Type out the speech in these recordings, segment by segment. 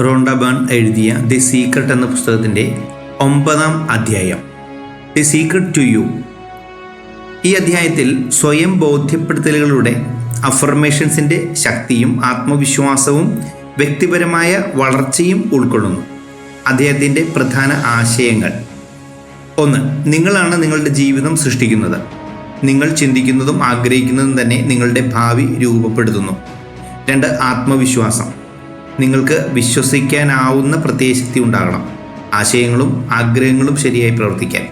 Rhonda Byrne എഴുതിയ the secret എന്ന പുസ്തകത്തിന്റെ ഒമ്പതാം അധ്യായം. The secret to you. ഈ അധ്യായത്തിൽ സ്വയം ബോധ്യപ്പെടുത്തലുകളുടെ അഫർമേഷൻസിന്റെ ശക്തിയും ആത്മവിശ്വാസവും വ്യക്തിപരമായ വളർച്ചയും ഉൾക്കൊള്ളുന്നു. അദ്ദേഹത്തിന്റെ പ്രധാന ആശയങ്ങൾ. ഒന്ന് നിങ്ങളാണ് നിങ്ങളുടെ ജീവിതം സൃഷ്ടിക്കുന്നത്. നിങ്ങൾ ചിന്തിക്കുന്നതും ആഗ്രഹിക്കുന്നതും തന്നെ നിങ്ങളുടെ ഭാവി രൂപപ്പെടുത്തുന്നു. രണ്ട് ആത്മവിശ്വാസം. നിങ്ങൾക്ക് വിശ്വസിക്കാനാവുന്ന പ്രത്യയശക്തി ഉണ്ടാകണം. ആശയങ്ങളും ആഗ്രഹങ്ങളും ശരിയായി പ്രവർത്തിക്കാൻ.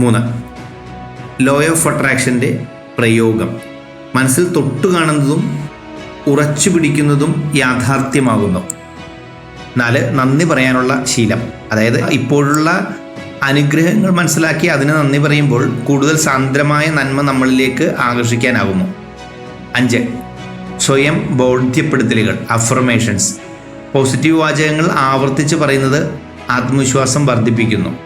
മൂന്ന് ലോ ഓഫ് അട്രാക്ഷന്റെ പ്രയോഗം. മനസ്സിൽ തൊട്ടു കാണുന്നതും ഉറച്ചു പിടിക്കുന്നതും യാഥാർത്ഥ്യമാകുന്നു. നാല് നന്ദി പറയാനുള്ള ശീലം. അതായത് ഇപ്പോഴുള്ള അനുഗ്രഹങ്ങൾ മനസ്സിലാക്കി അതിന് നന്ദി പറയുമ്പോൾ കൂടുതൽ സാന്ദ്രമായ നന്മ നമ്മളിലേക്ക് ആകർഷിക്കാനാകുമോ അഞ്ച് സ്വയം ബോധ്യപ്പെടുത്തലുകൾ അഫർമേഷൻസ് പോസിറ്റീവ് വാചകങ്ങൾ ആവർത്തിച്ച് പറയുന്നത് ആത്മവിശ്വാസം വർദ്ധിപ്പിക്കുന്നു.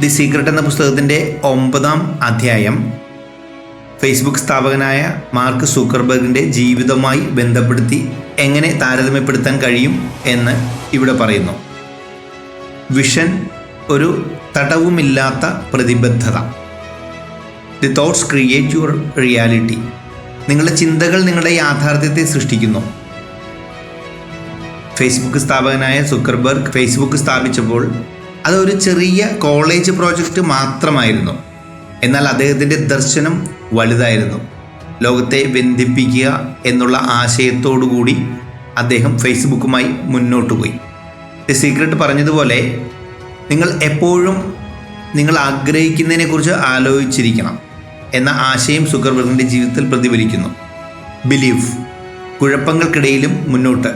ദി സീക്രട്ട് എന്ന പുസ്തകത്തിന്റെ ഒമ്പതാം അധ്യായം. ഫേസ്ബുക്ക് സ്ഥാപകനായ മാർക്ക് സൂക്കർബർഗിന്റെ ജീവിതവുമായി ബന്ധപ്പെടുത്തി എങ്ങനെ താരതമ്യപ്പെടുത്താൻ കഴിയും എന്ന് ഇവിടെ പറയുന്നു. വിഷൻ ഒരു തടവുമില്ലാത്ത പ്രതിബദ്ധത. The thoughts create your reality നിങ്ങളുടെ ചിന്തകൾ നിങ്ങളുടെ യാഥാർത്ഥ്യത്തെ സൃഷ്ടിക്കുന്നു. ഫേസ്ബുക്ക് സ്ഥാപകനായ സുക്കർബർഗ് ഫേസ്ബുക്ക് സ്ഥാപിച്ചപ്പോൾ അതൊരു ചെറിയ കോളേജ് പ്രോജക്റ്റ് മാത്രമായിരുന്നു. എന്നാൽ അദ്ദേഹത്തിന്റെ ദർശനം വലുതായിരുന്നു. ലോകത്തെ ബന്ധിപ്പിക്കുക എന്നുള്ള ആശയത്തോടുകൂടി അദ്ദേഹം ഫേസ്ബുക്കുമായി മുന്നോട്ട് പോയി. ദി സീക്രട്ട് പറഞ്ഞതുപോലെ നിങ്ങൾ എപ്പോഴും നിങ്ങൾ ആഗ്രഹിക്കുന്നതിനെക്കുറിച്ച് ആലോചിച്ചിരിക്കണം. എന്ന ആശയം സുക്കർബർഗിന്റെ ജീവിതത്തിൽ പ്രതിഫലിക്കുന്നു. ബിലീഫ് കുഴപ്പങ്ങൾക്കിടയിലും മുന്നോട്ട്.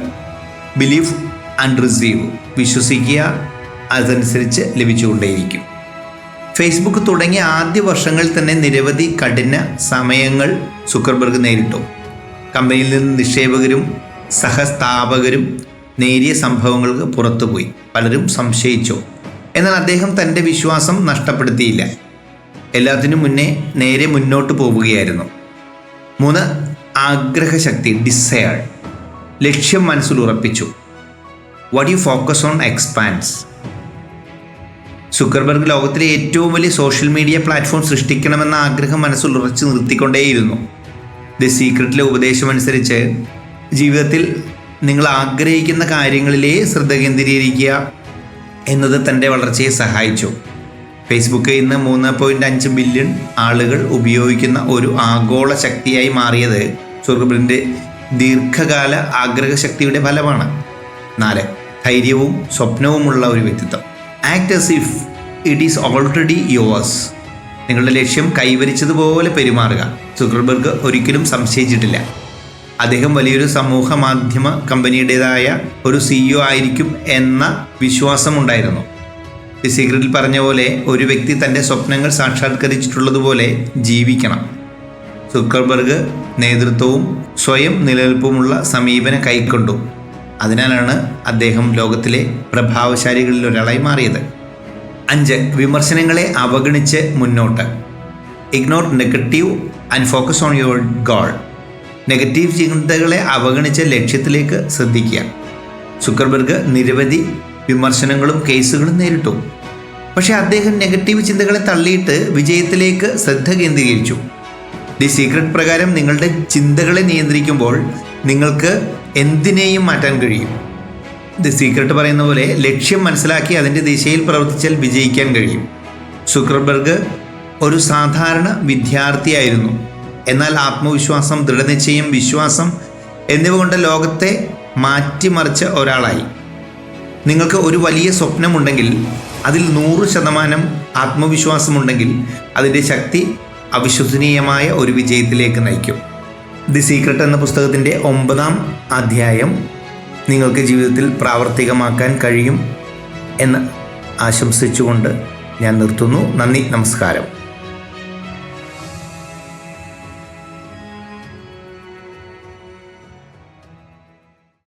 ബിലീഫ് ആൻഡ് റിസീവ് വിശ്വസിക്കുക അതനുസരിച്ച് ലഭിച്ചുകൊണ്ടേയിരിക്കും. ഫേസ്ബുക്ക് തുടങ്ങിയ ആദ്യ വർഷങ്ങളിൽ തന്നെ നിരവധി കഠിന സമയങ്ങൾ സുക്കർബർഗ് നേരിട്ടു. കമ്പനിയിൽ നിന്ന് നിക്ഷേപകരും സഹസ്ഥാപകരും നേരിയ സംഭവങ്ങൾക്ക് പുറത്തുപോയി. പലരും സംശയിച്ചു. എന്നാൽ അദ്ദേഹം തന്റെ വിശ്വാസം നഷ്ടപ്പെടുത്തിയില്ല. എല്ലാത്തിനും മുന്നേ നേരെ മുന്നോട്ട് പോവുകയായിരുന്നു. മൂന്ന് ആഗ്രഹശക്തി ഡിസയർ ലക്ഷ്യം മനസ്സിൽ ഉറപ്പിച്ചു. What you focus on expands Zuckerberg ലോകത്തിലെ ഏറ്റവും വലിയ സോഷ്യൽ മീഡിയ പ്ലാറ്റ്ഫോം സൃഷ്ടിക്കണമെന്ന ആഗ്രഹം മനസ്സിൽ ഉറച്ചു നിർത്തിക്കൊണ്ടേയിരുന്നു. ദി സീക്രട്ടിലെ ഉപദേശമനുസരിച്ച് ജീവിതത്തിൽ നിങ്ങൾ ആഗ്രഹിക്കുന്ന കാര്യങ്ങളിലേ ശ്രദ്ധ കേന്ദ്രീകരിക്കുക എന്നത് തന്റെ വളർച്ചയെ സഹായിച്ചു. ഫേസ്ബുക്ക് ഇന്ന് മൂന്ന് പോയിന്റ് അഞ്ച് ബില്യൺ ആളുകൾ ഉപയോഗിക്കുന്ന ഒരു ആഗോള ശക്തിയായി മാറിയത് സുഹൃബിന്റെ ദീർഘകാല ആഗ്രഹ ശക്തിയുടെ ഫലമാണ്. നാല് ധൈര്യവും സ്വപ്നവുമുള്ള ഒരു വ്യക്തിത്വം. Act as if it is already yours നിങ്ങളുടെ ലക്ഷ്യം കൈവരിച്ചതുപോലെ പെരുമാറുക. സുക്കർബർഗ് ഒരിക്കലും സംശയിച്ചിട്ടില്ല. അദ്ദേഹം വലിയൊരു സമൂഹ മാധ്യമ കമ്പനിയുടേതായ ഒരു സിഇഒ ആയിരിക്കും എന്ന വിശ്വാസമുണ്ടായിരുന്നു. ദി സീക്രട്ടിൽ പറഞ്ഞ പോലെ ഒരു വ്യക്തി തന്റെ സ്വപ്നങ്ങൾ സാക്ഷാത്കരിച്ചിട്ടുള്ളതുപോലെ ജീവിക്കണം. സുക്കർബർഗ് നേതൃത്വവും സ്വയം നിലനിൽപ്പുമുള്ള സമീപനം കൈക്കൊണ്ടു. അതിനാലാണ് അദ്ദേഹം ലോകത്തിലെ പ്രഭാവശാലികളിൽ ഒരാളായി മാറിയത്. അഞ്ച് വിമർശനങ്ങളെ അവഗണിച്ച് മുന്നോട്ട്. Ignore negative and focus on your goal negative ചിന്തകളെ അവഗണിച്ച് ലക്ഷ്യത്തിലേക്ക് ശ്രദ്ധിക്കുക. സുക്കർബർഗ് നിരവധി വിമർശനങ്ങളും കേസുകളും നേരിട്ടു. പക്ഷേ അദ്ദേഹം നെഗറ്റീവ് ചിന്തകളെ തള്ളിയിട്ട് വിജയത്തിലേക്ക് ശ്രദ്ധ കേന്ദ്രീകരിച്ചു. ദി സീക്രട്ട് പ്രകാരം നിങ്ങളുടെ ചിന്തകളെ നിയന്ത്രിക്കുമ്പോൾ നിങ്ങൾക്ക് എന്തിനേയും മാറ്റാൻ കഴിയും. ദി സീക്രട്ട് പറയുന്ന പോലെ ലക്ഷ്യം മനസ്സിലാക്കി അതിന്റെ ദിശയിൽ പ്രവർത്തിച്ചാൽ വിജയിക്കാൻ കഴിയും. സുക്രബർഗ് ഒരു സാധാരണ വിദ്യാർത്ഥിയായിരുന്നു എന്നാൽ ആത്മവിശ്വാസം ദൃഢനിശ്ചയം വിശ്വാസം എന്നിവ കൊണ്ട് ലോകത്തെ മാറ്റിമറിച്ച ഒരാളായി. നിങ്ങൾക്ക് ഒരു വലിയ സ്വപ്നമുണ്ടെങ്കിൽ അതിൽ നൂറ് ശതമാനം ആത്മവിശ്വാസമുണ്ടെങ്കിൽ അതിന്റെ ശക്തി അവിശ്വസനീയമായ ഒരു വിജയത്തിലേക്ക് നയിക്കും. ദി സീക്രട്ട് എന്ന പുസ്തകത്തിന്റെ ഒമ്പതാം അധ്യായം നിങ്ങൾക്ക് ജീവിതത്തിൽ പ്രാവർത്തികമാക്കാൻ കഴിയും എന്ന് ആശംസിച്ചുകൊണ്ട് ഞാൻ നിർത്തുന്നു. നന്ദി നമസ്കാരം.